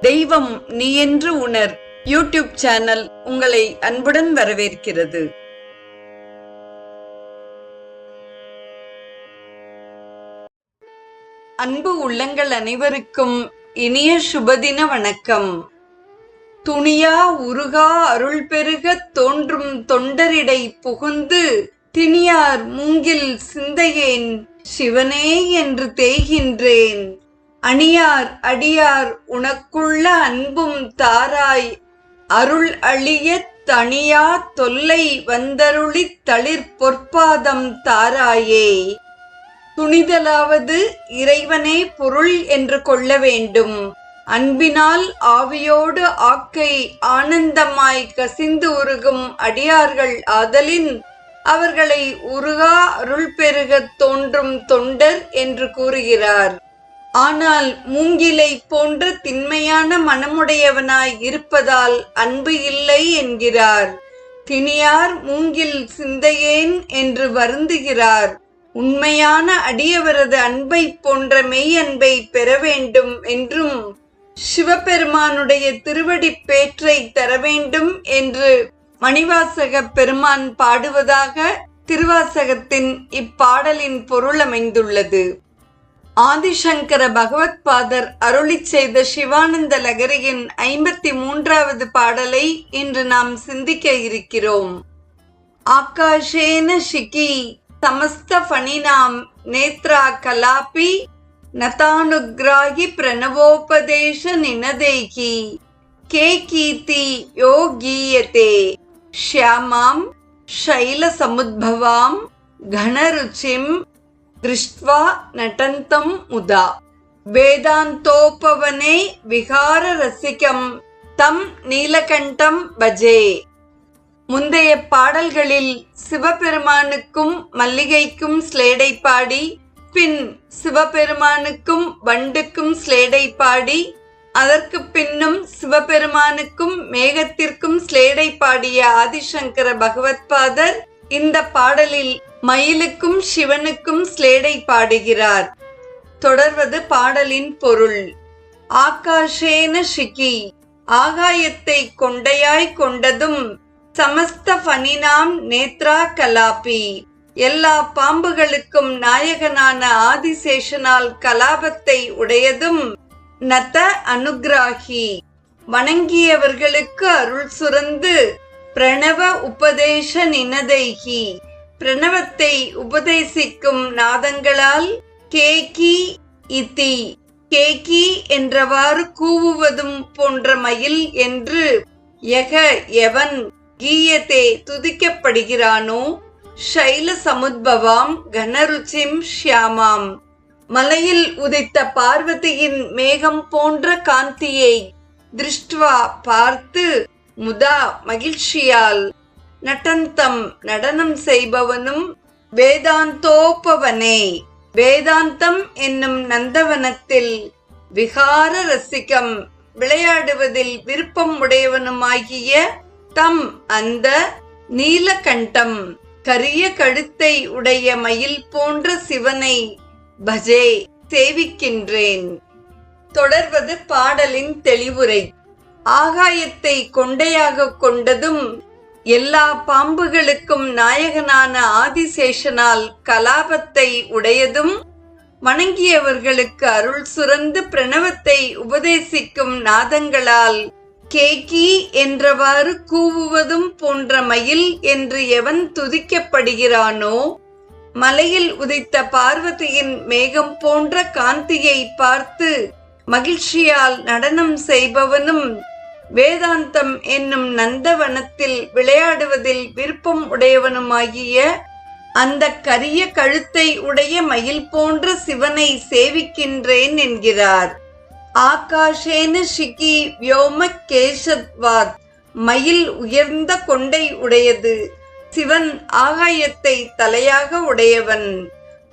தெய்வம் நீ என்று உணர். யூடியூப் சேனல் உங்களை அன்புடன் வரவேற்கிறது. அன்பு உள்ளங்கள் அனைவருக்கும் இனிய சுபதின வணக்கம். துணியா உருகா அருள் பெருக தோன்றும் தொண்டரிடை புகுந்து திணியார் மூங்கில் சிந்தையேன். சிவனே என்று தேய்கின்றேன். அணியார் அடியார் உனக்குள்ள அன்பும் தாராய். அருள் அழிய தனியா தொல்லை வந்தருளித் தளிர் பொற்பாதம் தாராயே. துணிதலாவது இறைவனே பொருள் என்று கொள்ள வேண்டும். அன்பினால் ஆவியோடு ஆக்கை ஆனந்தமாய் கசிந்து உருகும் அடியார்கள் ஆதலின் அவர்களை உருகா அருள் பெருகத் தோன்றும் தொண்டர் என்று கூறுகிறார். ஆனால் மூங்கிலை போன்ற திண்மையான மனமுடையவனாய் இருப்பதால் அன்பு இல்லை என்கிறார். திணியார் மூங்கில் சிந்தையேன் என்று வருந்துகிறார். உண்மையான அடியவரது அன்பை போன்ற மெய் அன்பை பெற வேண்டும் என்றும் சிவபெருமானுடைய திருவடி பேற்றை தர வேண்டும் என்று மணிவாசக பெருமான் பாடுவதாக திருவாசகத்தின் இப்பாடலின் பொருள் அமைந்துள்ளது. ஆதிசங்கர பகவத் பாதர் அருளி செய்த சிவானந்த லகரியின் ஐம்பத்தி மூன்றாவது பாடலை இன்று நாம் சிந்திக்க இருக்கிறோம். ஆகாஷேன ஷிகி சமஸ்த ஃபணினாம் நேத்ரா கலாபி நதானுகிராகி பிரணவோபதேச நினதேகி கே கீதி யோகீயதே. ஷியாமாம் சைல சமுத்பவாம் கணருச்சிம் दृष्ट्वा नटन्तं मुदा வேதாந்தோபவனே விகாரரசிகம் தம் நீலகண்டம் பஜே முந்தைய பாடல்களில் சிவபெருமானுக்கும் மல்லிகைக்கும் ஸ்லேடை பாடி பின் சிவபெருமானுக்கும் வண்டுக்கும் ஸ்லேடை பாடி அதற்கு பின்னும் சிவபெருமானுக்கும் மேகத்திற்கும் ஸ்லேடை பாடிய ஆதிசங்கர பகவத்பாதர் இந்த பாடலில் மயிலுக்கும் சிவனுக்கும் ஸ்லேடை பாடுகிறார். தொடர்வது பாடலின் பொருள். ஆகாஷேன ஷிகி ஆகாயத்தை கொண்டையாய் கொண்டதும் சமஸ்த ஃபனினாம் நேத்ரா கலாபி. எல்லா பாம்புகளுக்கும் நாயகனான ஆதிசேஷனால் கலாபத்தை உடையதும் நத அனுகிராகி. வணங்கியவர்களுக்கு அருள் சுரந்து பிரணவ உபதேச நினதைகி பிரணவத்தை உபதேசிக்கும் நாதங்களால் கேகி இத்தி. கேகி என்றவாறு கூவுவதும் போன்ற மயில் என்று எக எவன் கீயத்தே துதிக்கப்படுகிறானோ? ஷைல சமுத்பவாம் கனருச்சிம் ஷியாமாம். மலையில் உதித்த பார்வதியின் மேகம் போன்ற காந்தியை திருஷ்டுவா பார்த்து முதா மகிழ்ச்சியால் நடந்தம் நடனம் செய்பவனும் வேதாந்தோபவனே வேதாந்தம் என்னும் நந்தவனத்தில் விகார ரசிகம் விளையாடுவதில் விருப்பம் உடையவனுமாகிய தம் அந்த நீலகண்டம் கரிய கழுத்தை உடைய மயில் போன்ற சிவனை பஜே சேவிக்கின்றேன். தொடர்வது பாடலின் தெளிவுரை. ஆகாயத்தை கொண்டையாக கொண்டதும் எல்லா பாம்புகளுக்கும் நாயகனான ஆதிசேஷனால் கலாபத்தை உடையதும் வணங்கியவர்களுக்கு அருள் சுரந்து பிரணவத்தை உபதேசிக்கும் நாதங்களால் கேக்கி என்றவாறு கூவுவதும் போன்ற மயில் என்று எவன் துதிக்கப்படுகிறானோ மலையில் உதித்த பார்வதியின் மேகம் போன்ற காந்தியை பார்த்து மகிழ்ச்சியால் நடனம் செய்பவனும் வேதாந்தம் என்னும் நந்தவனத்தில் விளையாடுவதில் விருப்பம் உடையவனுமாகிய அந்த கரிய கழுத்தை உடைய மயில் போன்ற சிவனை சேவிக்கின்றேன் என்கிறார். ஆகாஷேன ஷிகி வியோம கேசத்வாத். மயில் உயர்ந்த கொண்டை உடையது. சிவன் ஆகாயத்தை தலையாக உடையவன்.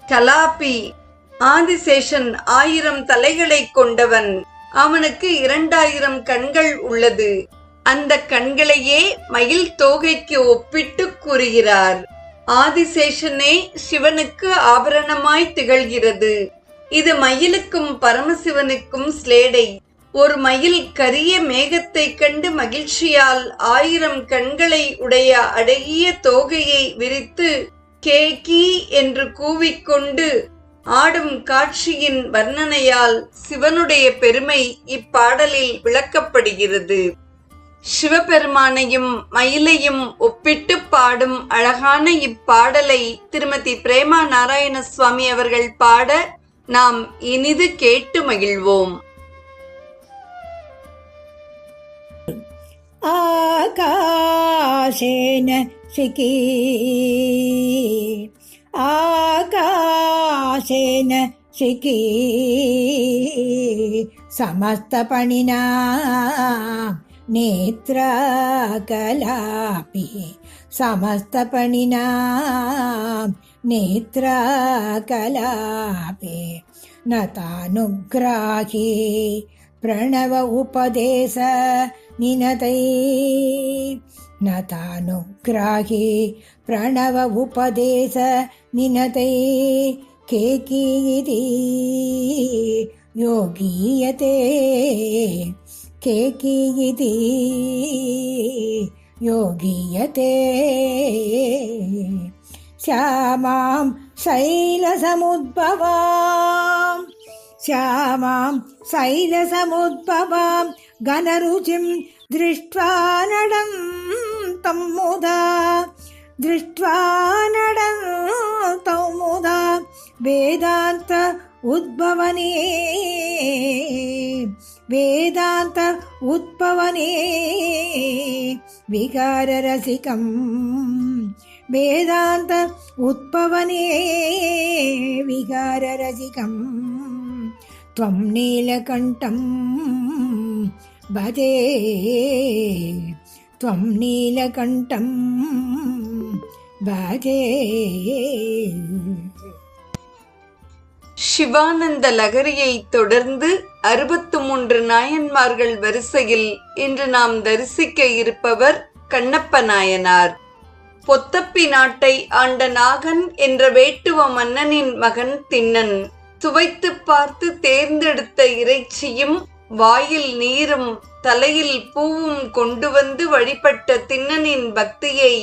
கலாபி. ஆதிசேஷன் ஆயிரம் தலைகளை கொண்டவன். அவனுக்கு இரண்டாயிரம் கண்கள் உள்ளது. அந்த கண்களையே மயில் தோகைக்கு ஒப்பிட்டு கூறுகிறார். ஆதிசேஷனே சிவனுக்கு ஆபரணமாய் திகழ்கிறது. இது மயிலுக்கும் பரமசிவனுக்கும் ஸ்லேடை ஒரு மயில் கரிய மேகத்தைக் கண்டு மகிழ்ச்சியால் ஆயிரம் கண்களை உடைய அடகிய தோகையை விரித்து கேகி என்று கூவிக்கொண்டு ஆடும் காட்சியின் வர்ணனையால் சிவனுடைய பெருமை இப்பாடலில் விளக்கப்படுகிறது. சிவபெருமானையும் மயிலையும் ஒப்பிட்டு பாடும் அழகான இப்பாடலை திருமதி பிரேமா நாராயண சுவாமி அவர்கள் பாட நாம் இனிது கேட்டு மகிழ்வோம். ஆகாசேன சிகி ஆக आकाशेन शिकी समस्तपणिना नेत्रकलापि। समस्तपणिना नेत्रकलापि। न तानुग्राही प्रणव उपदेश निनतै न तानुग्राही प्रणव उपदेश निनतै കേകീതി യോഗീയതേ. കേകീതി യോഗീയതേ. ശ്യാമാം ശൈലസമുദ്ഭവാം. ശ്യാമാം ശൈലസമുദ്ഭവാം. ഘനരുചിം ദൃഷ്ടാനടം തമ്മുദ. तं मुदा दृष्ट्वा नडं तं मुदा वेदान्त उद्भवने वेदान्त उद्भवने विकाररसिकं वेदान्त उत्पवने विकाररसिकम् त्वं नीलकण्ठं भजे त्वं नीलकण्ठं भजे சிவானந்த லகரியை தொடர்ந்து அறுபத்து மூன்று நாயன்மார்கள் வரிசையில் இன்று நாம் தரிசிக்க இருப்பவர் கண்ணப்ப நாயனார். பொத்தப்பி நாட்டை ஆண்ட நாகன் என்ற வேட்டுவ மன்னனின் மகன் திண்ணன் சுவைத்து பார்த்து தேர்ந்தெடுத்த இறைச்சியும் வாயில் நீரும் தலையில் பூவும் கொண்டு வந்து வழிபட்ட திண்ணனின் பக்தியை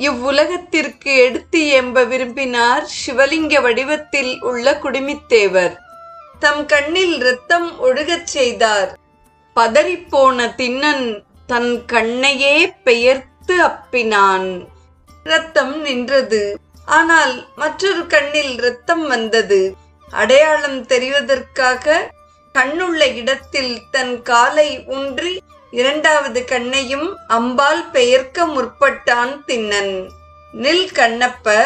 இவ்வுலகத்திற்கு எடுத்து எம்ப விரும்பினார் சிவலிங்க வடிவத்தில் உள்ள குடுமித்தேவர். தம் கண்ணில் இரத்தம் ஒழுகச் செய்தார். பதறிப்போன திண்ணன் தன் கண்ணையே பெயர்த்து அப்பினான். இரத்தம் நின்றது. ஆனால் மற்றொரு கண்ணில் இரத்தம் வந்தது. அடையாளம் தெரிவதற்காக கண்ணுள்ள இடத்தில் தன் காலை ஊன்றி இரண்டாவது கண்ணையும் அம்பால் பெயர்க்க முற்பட்டான் திண்ணன் நில் கண்ணப்ப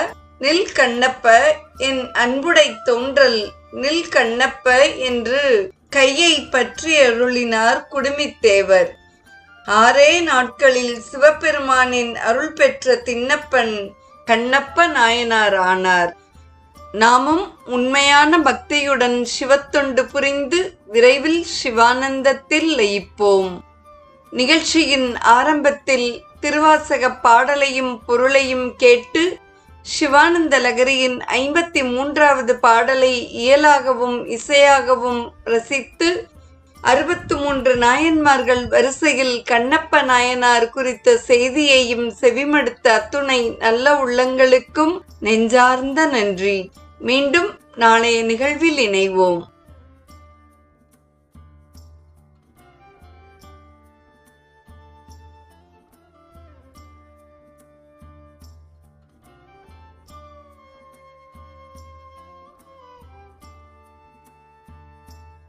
நில் கண்ணப்ப என் அன்புடை தோன்றல் நில் கண்ணப்ப என்று கையை பற்றி அருளினார் குடுமித்தேவர். ஆறே நாட்களில் சிவபெருமானின் அருள் பெற்ற திண்ணப்பன் கண்ணப்ப நாயனார் ஆனார். நாமும் உண்மையான பக்தியுடன் சிவத்தொண்டு புரிந்து விரைவில் சிவானந்தத்தில் லயிப்போம். நிகழ்ச்சியின் ஆரம்பத்தில் திருவாசக பாடலையும் பொருளையும் கேட்டு சிவானந்த லகரியின் ஐம்பத்தி மூன்றாவது பாடலை இயலாகவும் இசையாகவும் ரசித்து அறுபத்து மூன்று நாயன்மார்கள் வரிசையில் கண்ணப்ப நாயனார் குறித்த செய்தியையும் செவிமடுத்த அத்துணை நல்ல உள்ளங்களுக்கும் நெஞ்சார்ந்த நன்றி. மீண்டும் நாளைய நிகழ்வில் இணைவோம்.